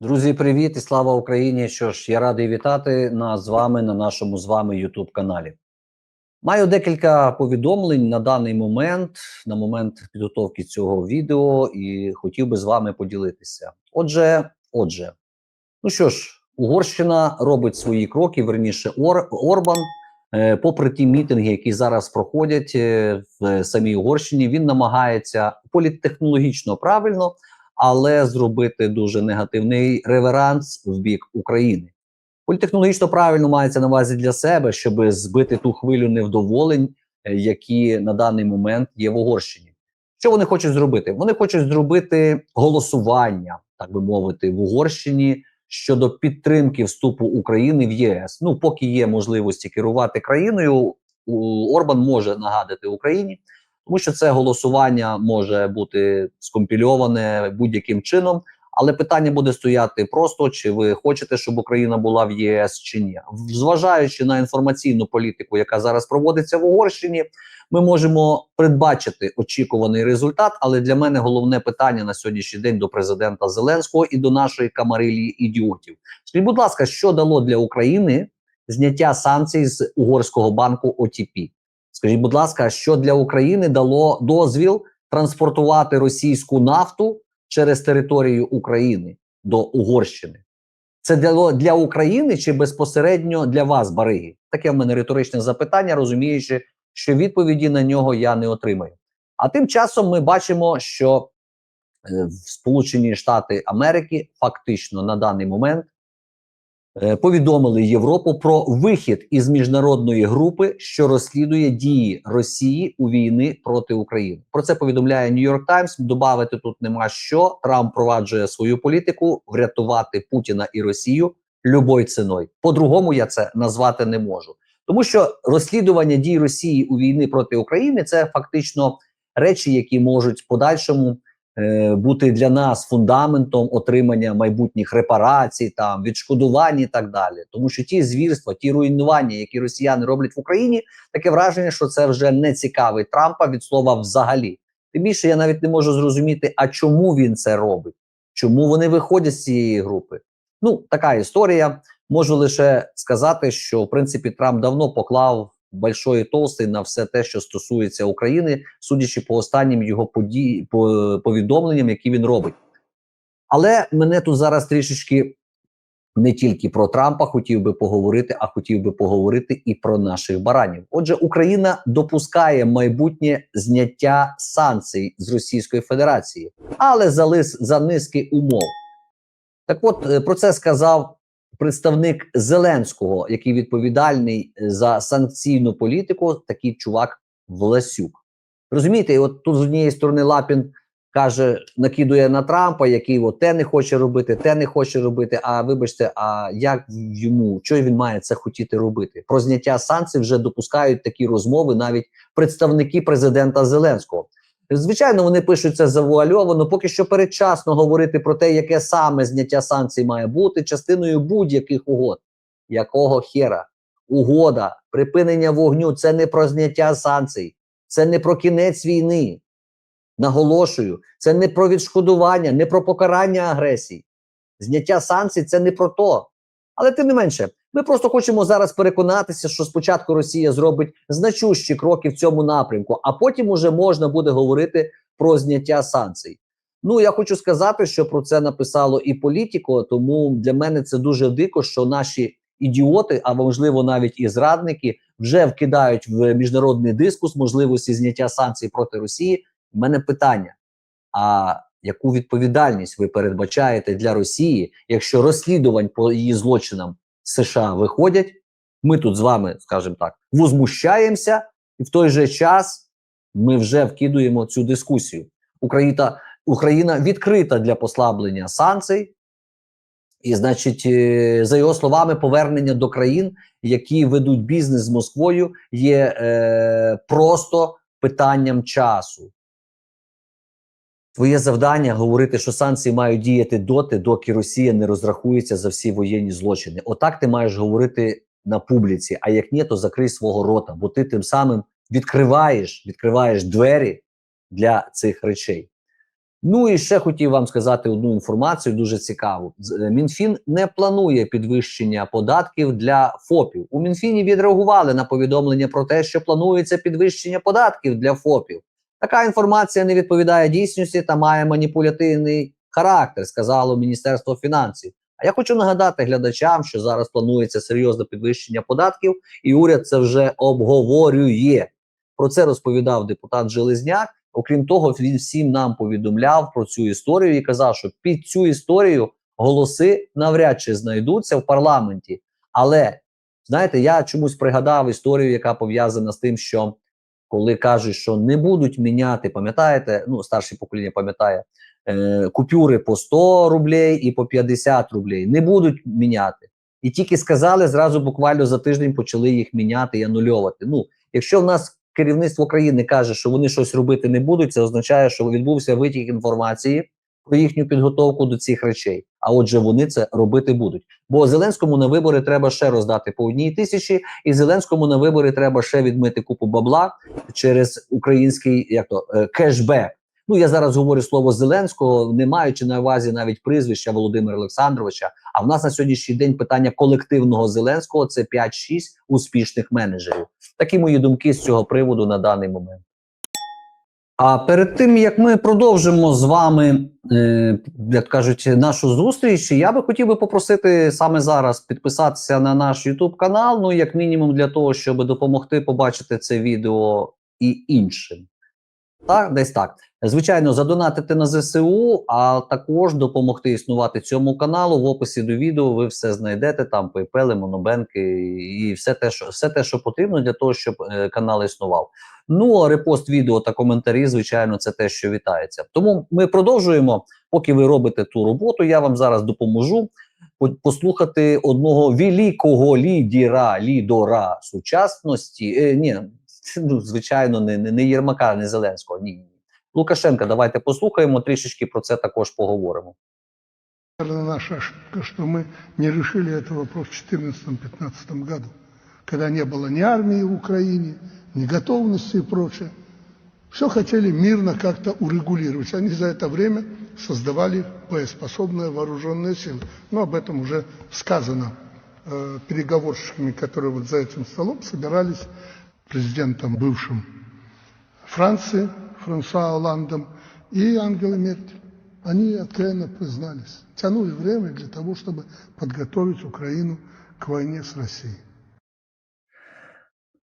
Друзі, привіт і слава Україні! Що ж, я радий вітати нас з вами на нашому з вами youtube каналі. Маю декілька повідомлень на даний момент, на момент підготовки цього відео, і хотів би з вами поділитися. Отже, отже, ну що ж, Угорщина робить свої кроки, верніше, Ор, Орбан. Е, попри ті мітинги, які зараз проходять е, в самій Угорщині, він намагається політтехнологічно правильно але зробити дуже негативний реверанс в бік України. Політехнологічно правильно мається на увазі для себе, щоб збити ту хвилю невдоволень, е, які на даний момент є в Угорщині. Що вони хочуть зробити? Вони хочуть зробити голосування, так би мовити, в Угорщині щодо підтримки вступу України в ЄС. Ну, поки є можливості керувати країною, Орбан може нагадати Україні тому що це голосування може бути скомпільоване будь-яким чином. Але питання буде стояти просто: чи ви хочете, щоб Україна була в ЄС чи ні, зважаючи на інформаційну політику, яка зараз проводиться в Угорщині, ми можемо передбачити очікуваний результат. Але для мене головне питання на сьогоднішній день до президента Зеленського і до нашої камарилії ідіотів. Скажіть, будь ласка, що дало для України зняття санкцій з угорського банку ОТП? Скажіть, будь ласка, що для України дало дозвіл транспортувати російську нафту через територію України до Угорщини? Це для, для України чи безпосередньо для вас, Бариги? Таке в мене риторичне запитання, розуміючи, що відповіді на нього я не отримаю. А тим часом ми бачимо, що е, в Сполучені Штати Америки фактично на даний момент повідомили Європу про вихід із міжнародної групи, що розслідує дії Росії у війни проти України. Про це повідомляє Нью-Йорк Таймс. Добавити тут нема що Трамп проваджує свою політику врятувати Путіна і Росію любою ціною. По-другому я це назвати не можу, тому що розслідування дій Росії у війни проти України це фактично речі, які можуть в подальшому Е, бути для нас фундаментом отримання майбутніх репарацій, там відшкодувань і так далі. Тому що ті звірства, ті руйнування, які росіяни роблять в Україні, таке враження, що це вже не цікавить Трампа від слова взагалі. Тим більше я навіть не можу зрозуміти, а чому він це робить, чому вони виходять з цієї групи. Ну, така історія. Можу лише сказати, що в принципі Трамп давно поклав большої толстий на все те, що стосується України, судячи по останнім його подій, по повідомленням, які він робить. Але мене тут зараз трішечки не тільки про Трампа хотів би поговорити, а хотів би поговорити і про наших баранів. Отже, Україна допускає майбутнє зняття санкцій з Російської Федерації, але за лис за низки умов. Так, от е, про це сказав представник Зеленського, який відповідальний е, за санкційну політику, такий чувак Власюк. Розумієте, от тут з однієї сторони Лапін каже, накидує на Трампа, який от те не хоче робити, те не хоче робити. А вибачте, а як йому що він має це хотіти робити? Про зняття санкцій вже допускають такі розмови навіть представники президента Зеленського. Звичайно, вони пишуть це завуальовано. Поки що передчасно говорити про те, яке саме зняття санкцій має бути частиною будь-яких угод. Якого хера? Угода, припинення вогню це не про зняття санкцій, це не про кінець війни. Наголошую, це не про відшкодування, не про покарання агресії. Зняття санкцій це не про то. Але тим не менше, ми просто хочемо зараз переконатися, що спочатку Росія зробить значущі кроки в цьому напрямку, а потім уже можна буде говорити про зняття санкцій. Ну я хочу сказати, що про це написало і політико, тому для мене це дуже дико, що наші ідіоти, а можливо навіть і зрадники, вже вкидають в міжнародний дискус можливості зняття санкцій проти Росії. У мене питання: а яку відповідальність ви передбачаєте для Росії, якщо розслідувань по її злочинам США виходять, ми тут з вами, скажімо так, возмущаємося, і в той же час ми вже вкидуємо цю дискусію. Україна Україна відкрита для послаблення санкцій, і, значить, е, за його словами, повернення до країн, які ведуть бізнес з Москвою, є е, просто питанням часу. Твоє завдання говорити, що санкції мають діяти доти, доки Росія не розрахується за всі воєнні злочини. Отак ти маєш говорити на публіці. А як ні, то закрий свого рота, бо ти тим самим відкриваєш, відкриваєш двері для цих речей. Ну і ще хотів вам сказати одну інформацію дуже цікаву. Е, Мінфін не планує підвищення податків для ФОПів. У Мінфіні відреагували на повідомлення про те, що планується підвищення податків для ФОПів. Така інформація не відповідає дійсності та має маніпулятивний характер, сказало Міністерство фінансів. А я хочу нагадати глядачам, що зараз планується серйозне підвищення податків, і уряд це вже обговорює. Про це розповідав депутат Железняк. Окрім того, він всім нам повідомляв про цю історію і казав, що під цю історію голоси навряд чи знайдуться в парламенті. Але знаєте, я чомусь пригадав історію, яка пов'язана з тим, що коли кажуть, що не будуть міняти, пам'ятаєте, ну старше покоління пам'ятає е, купюри по 100 рублей і по 50 рублей. Не будуть міняти. І тільки сказали, зразу буквально за тиждень почали їх міняти і анульовувати. Ну, якщо в нас керівництво країни каже, що вони щось робити не будуть, це означає, що відбувся витік інформації про їхню підготовку до цих речей. А отже, вони це робити будуть. Бо Зеленському на вибори треба ще роздати по одній тисячі, і Зеленському на вибори треба ще відмити купу бабла через український як то е, кешбек. Ну я зараз говорю слово Зеленського, не маючи на увазі навіть прізвища Володимира Олександровича. А в нас на сьогоднішній день питання колективного Зеленського це 5-6 успішних менеджерів. Такі мої думки з цього приводу на даний момент. А перед тим як ми продовжимо з вами, е, як кажуть, нашу зустріч, я би хотів би попросити саме зараз підписатися на наш YouTube канал. Ну, як мінімум, для того, щоб допомогти побачити це відео і іншим. Так, десь так. Звичайно, задонатити на ЗСУ, а також допомогти існувати цьому каналу. В описі до відео ви все знайдете там PayPal, монобенки і все те, що все те, що потрібно для того, щоб е, канал існував. Ну а репост відео та коментарі, звичайно, це те, що вітається. Тому ми продовжуємо. Поки ви робите ту роботу, я вам зараз допоможу по- послухати одного великого лідера, лідора сучасності. Е, ні, ну, звичайно, не, не, не Єрмака, не Зеленського. Ні, ні. Лукашенка, давайте послухаємо трішечки про це також поговоримо. Наверное, наша ошибка, что мы не решили этот вопрос в 2014-2015 году, когда не было ни армии в Украине, ни готовности и прочее. Все хотели мирно как-то урегулировать. Они за это время создавали боеспособные вооруженные силы. Но об этом уже сказано э, переговорщиками, которые вот за этим столом собирались президентом бывшим Франции, Франсуа Оландом и Ангелой Меркель. Они откровенно признались. Тянули время для того, чтобы подготовить Украину к войне с Россией.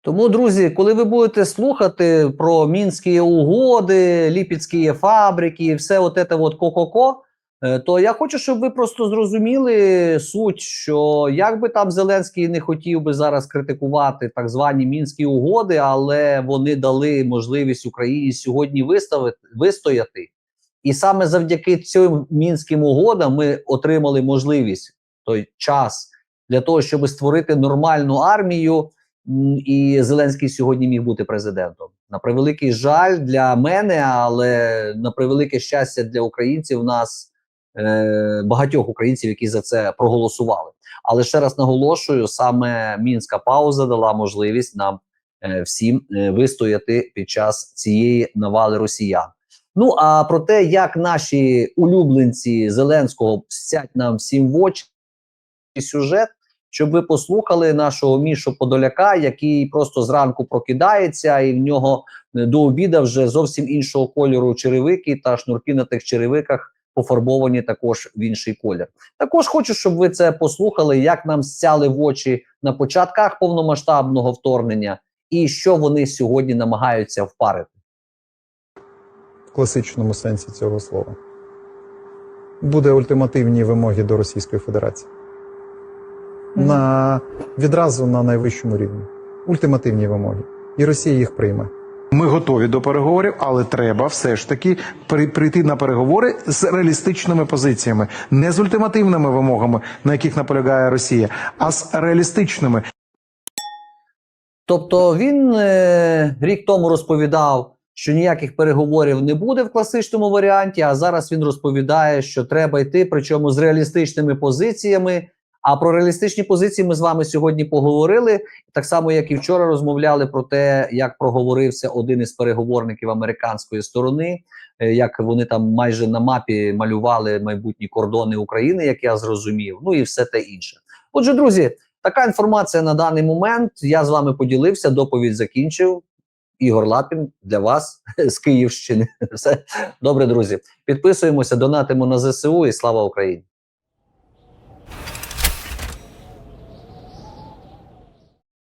Тому, друзі, коли ви будете слухати про мінські угоди, ліпецькі фабрики, все от це от ко-ко-ко, то я хочу, щоб ви просто зрозуміли суть, що як би там Зеленський не хотів би зараз критикувати так звані мінські угоди, але вони дали можливість Україні сьогодні виставити вистояти. І саме завдяки цим мінським угодам ми отримали можливість той час для того, щоб створити нормальну армію. І Зеленський сьогодні міг бути президентом. На превеликий жаль для мене, але на превелике щастя для українців, у нас е, багатьох українців, які за це проголосували. Але ще раз наголошую: саме мінська пауза дала можливість нам е, всім е, вистояти під час цієї навали росіян. Ну а про те, як наші улюбленці Зеленського сять нам всім в очі сюжет, щоб ви послухали нашого Мішу Подоляка, який просто зранку прокидається, і в нього до обіда вже зовсім іншого кольору черевики та шнурки на тих черевиках пофарбовані також в інший колір. Також хочу, щоб ви це послухали, як нам стяли в очі на початках повномасштабного вторгнення, і що вони сьогодні намагаються впарити. в класичному сенсі цього слова. Буде ультимативні вимоги до Російської Федерації. На, відразу на найвищому рівні. Ультимативні вимоги. І Росія їх прийме. Ми готові до переговорів, але треба все ж таки при- прийти на переговори з реалістичними позиціями, не з ультимативними вимогами, на яких наполягає Росія, а з реалістичними. Тобто він е, рік тому розповідав, що ніяких переговорів не буде в класичному варіанті, а зараз він розповідає, що треба йти, причому з реалістичними позиціями. А про реалістичні позиції ми з вами сьогодні поговорили. Так само, як і вчора, розмовляли про те, як проговорився один із переговорників американської сторони, е, як вони там майже на мапі малювали майбутні кордони України, як я зрозумів. Ну і все те інше. Отже, друзі, така інформація на даний момент. Я з вами поділився. Доповідь закінчив. Ігор Лапін для вас з Київщини. Все добре, друзі. Підписуємося, донатимо на ЗСУ і слава Україні.